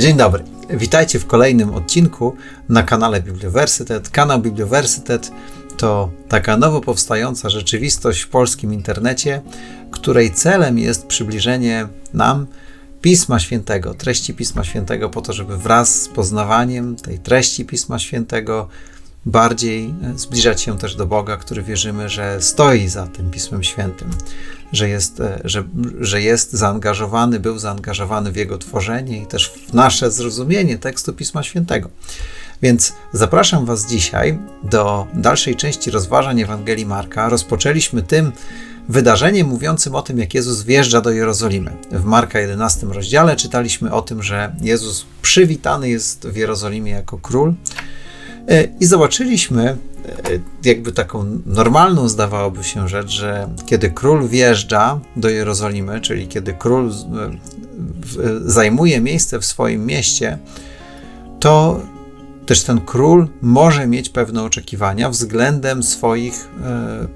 Dzień dobry. Witajcie w kolejnym odcinku na kanale Bibliowersytet. Kanał Bibliowersytet to taka nowo powstająca rzeczywistość w polskim internecie, której celem jest przybliżenie nam Pisma Świętego, treści Pisma Świętego, po to, żeby wraz z poznawaniem tej treści Pisma Świętego bardziej zbliżać się też do Boga, który wierzymy, że stoi za tym Pismem Świętym, że jest, e, że, że jest zaangażowany, był zaangażowany w jego tworzenie i też w nasze zrozumienie tekstu Pisma Świętego. Więc zapraszam Was dzisiaj do dalszej części rozważań Ewangelii Marka. Rozpoczęliśmy tym wydarzeniem mówiącym o tym, jak Jezus wjeżdża do Jerozolimy. W Marka 11 rozdziale czytaliśmy o tym, że Jezus przywitany jest w Jerozolimie jako król. E, I zobaczylimy, e, jakby taką normalną zdawałoby się rzecz, że kiedy król wjeżdża do Jerozolimy, czyli kiedy król e, zajmuje miejsce w swoim mieście, to też ten król może mieć pewne oczekiwania względem swoich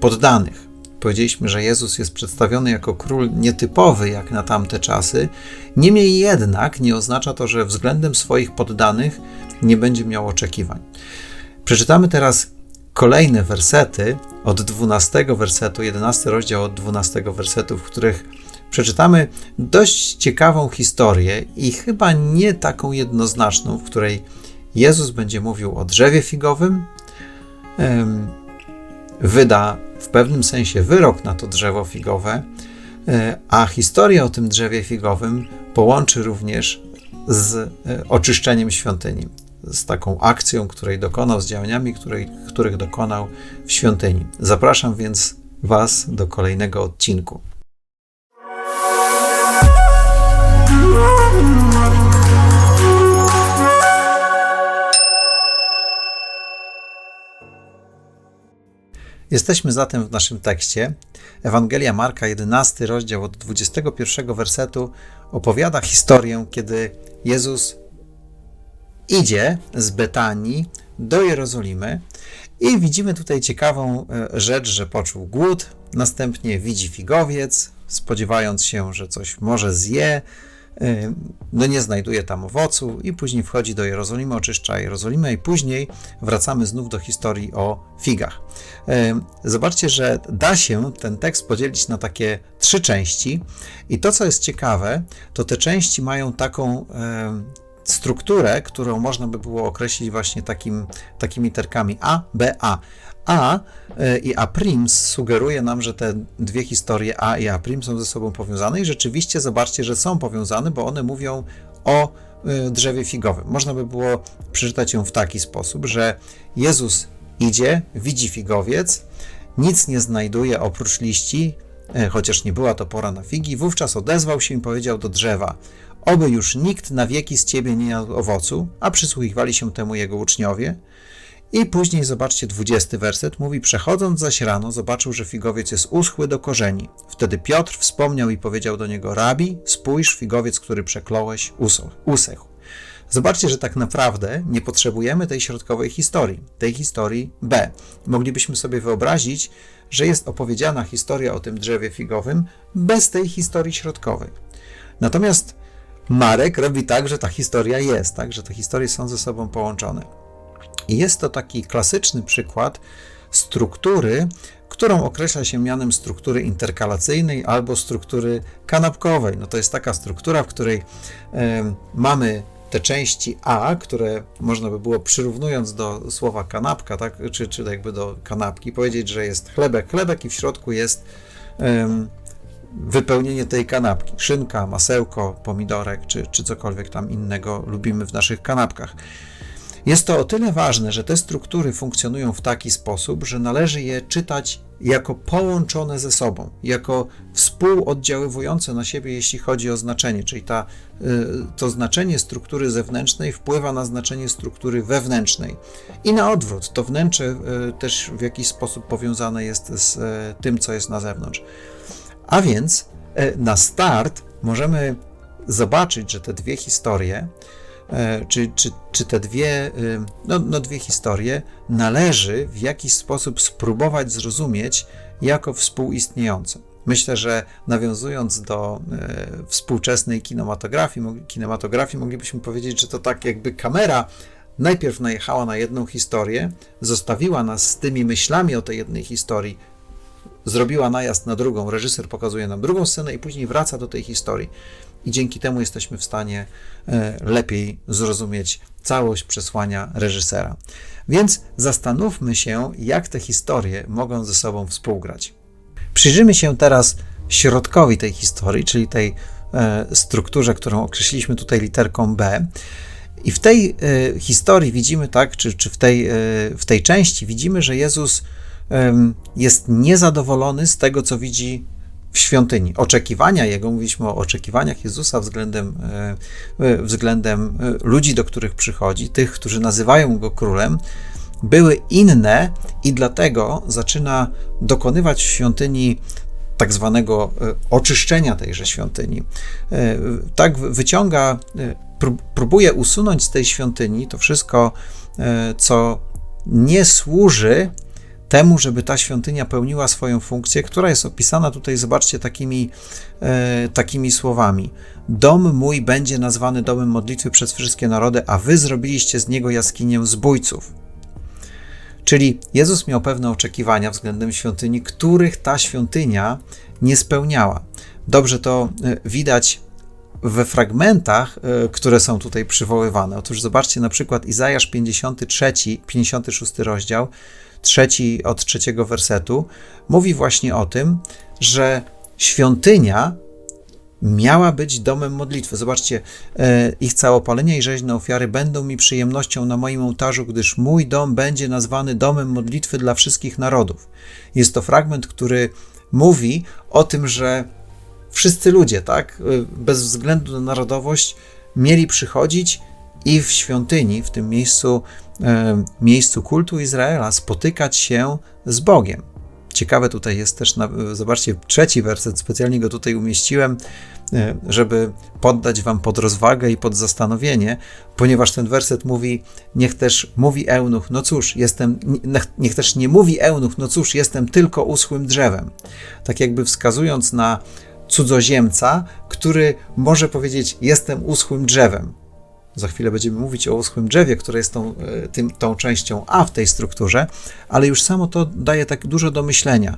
poddanych. Powiedzieliśmy, że Jezus jest przedstawiony jako król nietypowy jak na tamte czasy. Niemniej jednak nie oznacza to, że względem swoich poddanych nie będzie miał oczekiwań. Przeczytamy teraz kolejne wersety od 12 wersetu, 11 rozdział od 12 wersetu, w których przeczytamy dość ciekawą historię i chyba nie taką jednoznaczną, w której Jezus będzie mówił o drzewie figowym, wyda w pewnym sensie wyrok na to drzewo figowe, e, a historię o tym drzewie figowym połączy również z e, oczyszczeniem świątyni z taką akcją, której dokonał, z działaniami, której, których dokonał w świątyni. Zapraszam więc Was do kolejnego odcinku. Jesteśmy zatem w naszym tekście. Ewangelia Marka, 11 rozdział od 21 wersetu opowiada historię, kiedy Jezus idzie z Betanii do Jerozolimy i widzimy tutaj ciekawą e, rzecz, że poczuł głód, następnie widzi figowiec, spodziewając się, że coś może zje, e, no nie znajduje tam owocu i później wchodzi do Jerozolimy, oczyszcza Jerozolimę i później wracamy znów do historii o figach. E, zobaczcie, że da się ten tekst podzielić na takie trzy części i to, co jest ciekawe, to te części mają taką strukturę, którą można by było określić właśnie takim, takimi literkami A, B, A. A e, i A' sugeruje nam, że te dwie historie A i A' są ze sobą powiązane i rzeczywiście zobaczcie, że są powiązane, bo one mówią o e, drzewie figowym. Można by było przeczytać ją w taki sposób, że Jezus idzie, widzi figowiec, nic nie znajduje oprócz liści, e, chociaż nie była to pora na figi, wówczas odezwał się i powiedział do drzewa: Oby już nikt na wieki z ciebie nie jadł owocu, a przysłuchiwali się temu jego uczniowie. I później zobaczcie, dwudziesty werset mówi: Przechodząc zaś rano, zobaczył, że figowiec jest uschły do korzeni. Wtedy Piotr wspomniał i powiedział do niego: Rabi, spójrz, figowiec, który przekląłeś, usechł. Zobaczcie, że tak naprawdę nie potrzebujemy tej środkowej historii, tej historii B. Moglibyśmy sobie wyobrazić, że jest opowiedziana historia o tym drzewie figowym bez tej historii środkowej. Natomiast Marek robi tak, że ta historia jest, tak, że te historie są ze sobą połączone. I jest to taki klasyczny przykład struktury, którą określa się mianem struktury interkalacyjnej albo struktury kanapkowej. No to jest taka struktura, w której y, mamy te części A, które można by było przyrównując do słowa kanapka, tak, czy, czy jakby do kanapki, powiedzieć, że jest chlebek, chlebek i w środku jest wypełnienie tej kanapki. Szynka, masełko, pomidorek czy, czy cokolwiek tam innego lubimy w naszych kanapkach. Jest to o tyle ważne, że te struktury funkcjonują w taki sposób, że należy je czytać jako połączone ze sobą, jako współoddziaływujące na siebie, jeśli chodzi o znaczenie, czyli ta, y, to znaczenie struktury zewnętrznej wpływa na znaczenie struktury wewnętrznej. I na odwrót, to wnętrze y, też w jakiś sposób powiązane jest z y, tym, co jest na zewnątrz. A więc e, na start możemy zobaczyć, że te dwie historie, e, czy, czy, czy te dwie, e, no, no dwie historie należy w jakiś sposób spróbować zrozumieć jako współistniejące. Myślę, że nawiązując do współczesnej kinematografii, kinematografii, moglibyśmy powiedzieć, że to tak jakby kamera najpierw najechała na jedną historię, zostawiła nas z tymi myślami o tej jednej historii, zrobiła najazd na drugą, reżyser pokazuje nam drugą scenę i później wraca do tej historii. I dzięki temu jesteśmy w stanie e, lepiej zrozumieć całość przesłania reżysera. Więc zastanówmy się, jak te historie mogą ze sobą współgrać. Przyjrzymy się teraz środkowi tej historii, czyli tej e, strukturze, którą określiliśmy tutaj literką B. I w tej e, historii widzimy, tak, czy, czy w, tej, w tej części widzimy, że Jezus jest niezadowolony z tego, co widzi w świątyni. Oczekiwania Jego, mówiliśmy o oczekiwaniach Jezusa względem, względem ludzi, do których przychodzi, tych, którzy nazywają Go królem, były inne i dlatego zaczyna dokonywać w świątyni tak zwanego e, oczyszczenia tejże świątyni. E, tak wyciąga, e, próbuje usunąć z tej świątyni to wszystko, co nie służy temu, żeby ta świątynia pełniła swoją funkcję, która jest opisana tutaj, zobaczcie, takimi, takimi słowami. Dom mój będzie nazwany domem modlitwy przez wszystkie narody, a wy zrobiliście z niego jaskinię zbójców. Czyli Jezus miał pewne oczekiwania względem świątyni, których ta świątynia nie spełniała. Dobrze to e, widać we fragmentach, e, które są tutaj przywoływane. Otóż zobaczcie na przykład Izajasz 53, 56 rozdział, trzeci od trzeciego wersetu, mówi właśnie o tym, że świątynia miała być domem modlitwy. Zobaczcie, e, ich całopalenia i rzeźne ofiary będą mi przyjemnością na moim ołtarzu, gdyż mój dom będzie nazwany domem modlitwy dla wszystkich narodów. Jest to fragment, który mówi o tym, że wszyscy ludzie, tak, e, bez względu na narodowość, mieli przychodzić i w świątyni, w tym miejscu, e, miejscu kultu Izraela, spotykać się z Bogiem. Ciekawe tutaj jest też, zobaczcie, trzeci werset, specjalnie go tutaj umieściłem, e, żeby poddać wam pod rozwagę i pod zastanowienie, ponieważ ten werset mówi, niech też mówi eunuch, no cóż, jestem, niech też nie mówi eunuch, no cóż, jestem tylko uschłym drzewem. Tak jakby wskazując na cudzoziemca, który może powiedzieć, jestem uschłym drzewem. Za chwilę będziemy mówić o uschłym drzewie, które jest tą, e, tym, tą częścią A w tej strukturze, ale już samo to daje tak dużo do myślenia.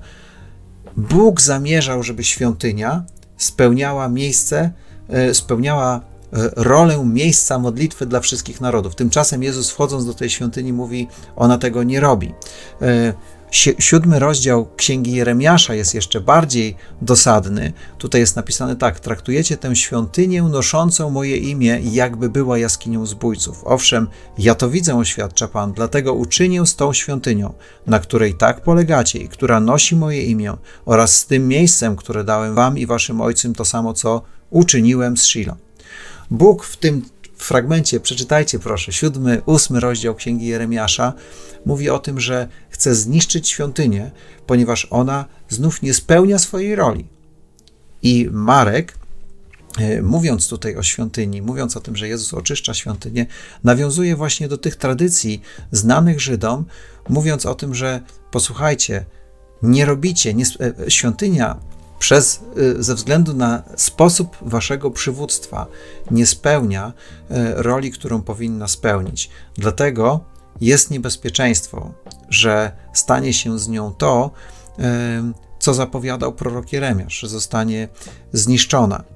Bóg zamierzał, żeby świątynia spełniała miejsce, e, spełniała e, rolę miejsca modlitwy dla wszystkich narodów. Tymczasem Jezus wchodząc do tej świątyni mówi, ona tego nie robi. Siódmy rozdział Księgi Jeremiasza jest jeszcze bardziej dosadny. Tutaj jest napisane tak: Traktujecie tę świątynię noszącą moje imię, jakby była jaskinią zbójców. Owszem, ja to widzę, oświadcza Pan, dlatego uczynię z tą świątynią, na której tak polegacie i która nosi moje imię, oraz z tym miejscem, które dałem Wam i Waszym ojcom, to samo, co uczyniłem z Shilo. Bóg w tym fragmencie, przeczytajcie proszę, siódmy, ósmy rozdział Księgi Jeremiasza, mówi o tym, że chce zniszczyć świątynię, ponieważ ona znów nie spełnia swojej roli. I Marek, e, mówiąc tutaj o świątyni, mówiąc o tym, że Jezus oczyszcza świątynię, nawiązuje właśnie do tych tradycji znanych Żydom, mówiąc o tym, że posłuchajcie, nie robicie, nie, e, świątynia przez, y, ze względu na sposób waszego przywództwa nie spełnia y, roli, którą powinna spełnić. Dlatego jest niebezpieczeństwo, że stanie się z nią to, y, co zapowiadał prorok Jeremiasz, że zostanie zniszczona.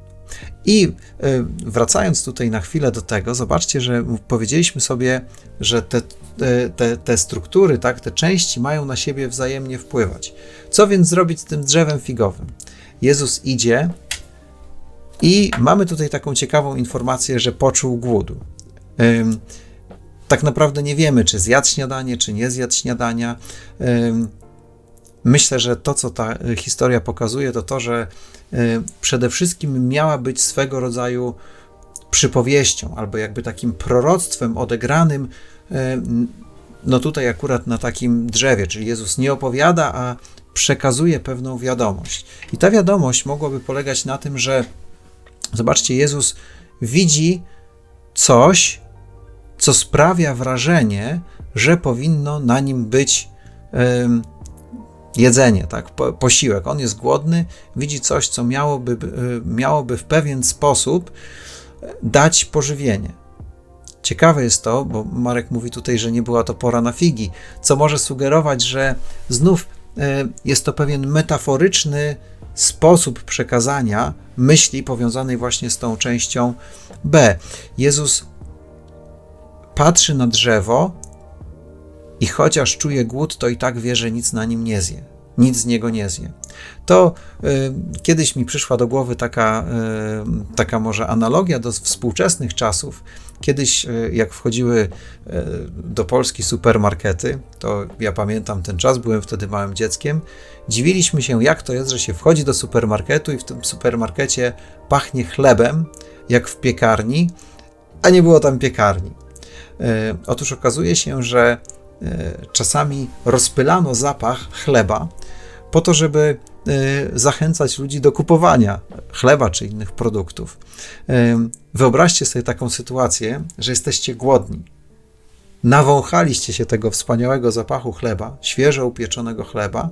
I wracając tutaj na chwilę do tego, zobaczcie, że powiedzieliśmy sobie, że te, te, te struktury, tak, te części mają na siebie wzajemnie wpływać. Co więc zrobić z tym drzewem figowym? Jezus idzie i mamy tutaj taką ciekawą informację, że poczuł głodu. Tak naprawdę nie wiemy, czy zjadł śniadanie, czy nie zjadł śniadania. Myślę, że to, co ta historia pokazuje, to to, że przede wszystkim miała być swego rodzaju przypowieścią, albo jakby takim proroctwem odegranym, no tutaj akurat na takim drzewie, czyli Jezus nie opowiada, a przekazuje pewną wiadomość. I ta wiadomość mogłaby polegać na tym, że zobaczcie, Jezus widzi coś, co sprawia wrażenie, że powinno na nim być jedzenie, tak, po, posiłek. On jest głodny, widzi coś, co miałoby, y, miałoby w pewien sposób dać pożywienie. Ciekawe jest to, bo Marek mówi tutaj, że nie była to pora na figi, co może sugerować, że znów y, jest to pewien metaforyczny sposób przekazania myśli powiązanej właśnie z tą częścią B. Jezus patrzy na drzewo i chociaż czuje głód, to i tak wie, że nic na nim nie zje. Nic z niego nie zje. To y, kiedyś mi przyszła do głowy taka, y, taka może analogia do współczesnych czasów. Kiedyś, y, jak wchodziły y, do Polski supermarkety, to ja pamiętam ten czas, byłem wtedy małym dzieckiem, dziwiliśmy się, jak to jest, że się wchodzi do supermarketu i w tym supermarkecie pachnie chlebem, jak w piekarni, a nie było tam piekarni. Y, otóż okazuje się, że czasami rozpylano zapach chleba po to, żeby e, zachęcać ludzi do kupowania chleba czy innych produktów. E, wyobraźcie sobie taką sytuację, że jesteście głodni. Nawąchaliście się tego wspaniałego zapachu chleba, świeżo upieczonego chleba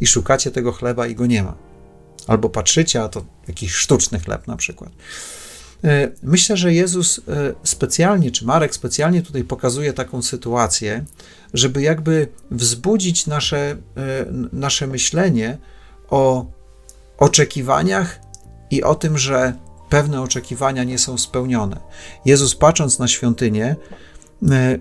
i szukacie tego chleba i go nie ma. Albo patrzycie, a to jakiś sztuczny chleb na przykład. E, myślę, że Jezus e, specjalnie, czy Marek specjalnie tutaj pokazuje taką sytuację, żeby jakby wzbudzić nasze, e, nasze myślenie o oczekiwaniach i o tym, że pewne oczekiwania nie są spełnione. Jezus, patrząc na świątynię,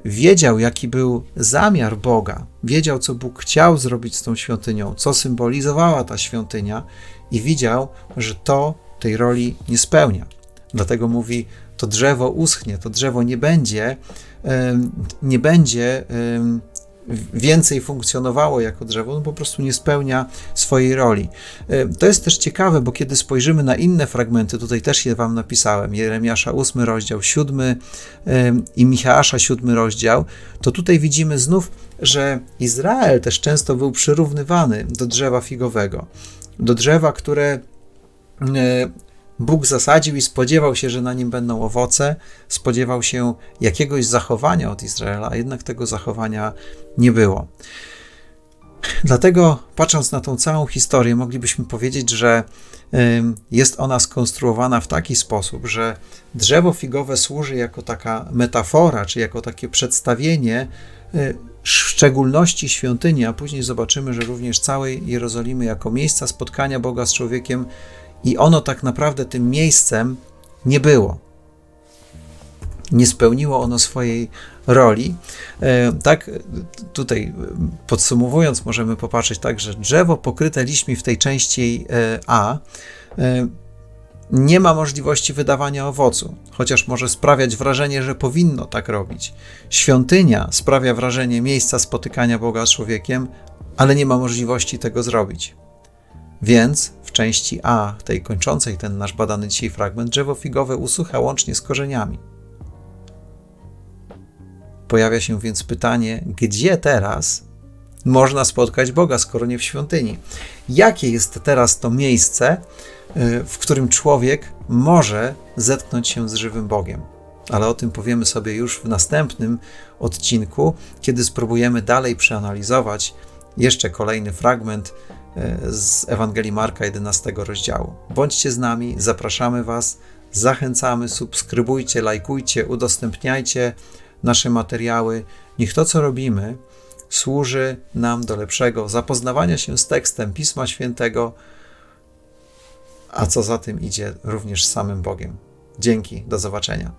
wiedział, jaki był zamiar Boga, wiedział, co Bóg chciał zrobić z tą świątynią, co symbolizowała ta świątynia, i widział, że to tej roli nie spełnia. Dlatego mówi, to drzewo uschnie, to drzewo nie będzie, nie będzie więcej funkcjonowało jako drzewo, no po prostu nie spełnia swojej roli. To jest też ciekawe, bo kiedy spojrzymy na inne fragmenty, tutaj też je wam napisałem, Jeremiasza 8 rozdział, 7 i Michała 7 rozdział, to tutaj widzimy znów, że Izrael też często był przyrównywany do drzewa figowego, do drzewa, które Bóg zasadził i spodziewał się, że na nim będą owoce, spodziewał się jakiegoś zachowania od Izraela, a jednak tego zachowania nie było. Dlatego, patrząc na tą całą historię, moglibyśmy powiedzieć, że jest ona skonstruowana w taki sposób, że drzewo figowe służy jako taka metafora, czy jako takie przedstawienie y, w szczególności świątyni, a później zobaczymy, że również całej Jerozolimy jako miejsca spotkania Boga z człowiekiem i ono tak naprawdę tym miejscem nie było. Nie spełniło ono swojej roli. E, tak, tutaj podsumowując, możemy popatrzeć tak, że drzewo pokryte liśćmi w tej części e, A e, nie ma możliwości wydawania owocu, chociaż może sprawiać wrażenie, że powinno tak robić. Świątynia sprawia wrażenie miejsca spotykania Boga z człowiekiem, ale nie ma możliwości tego zrobić. Więc w części A, tej kończącej ten nasz badany dzisiaj fragment, drzewo figowe usucha łącznie z korzeniami. Pojawia się więc pytanie, gdzie teraz można spotkać Boga, skoro nie w świątyni? Jakie jest teraz to miejsce, y, w którym człowiek może zetknąć się z żywym Bogiem? Ale o tym powiemy sobie już w następnym odcinku, kiedy spróbujemy dalej przeanalizować jeszcze kolejny fragment z Ewangelii Marka 11 rozdziału. Bądźcie z nami, zapraszamy Was, zachęcamy, subskrybujcie, lajkujcie, udostępniajcie nasze materiały. Niech to, co robimy, służy nam do lepszego zapoznawania się z tekstem Pisma Świętego, a co za tym idzie, również z samym Bogiem. Dzięki, do zobaczenia.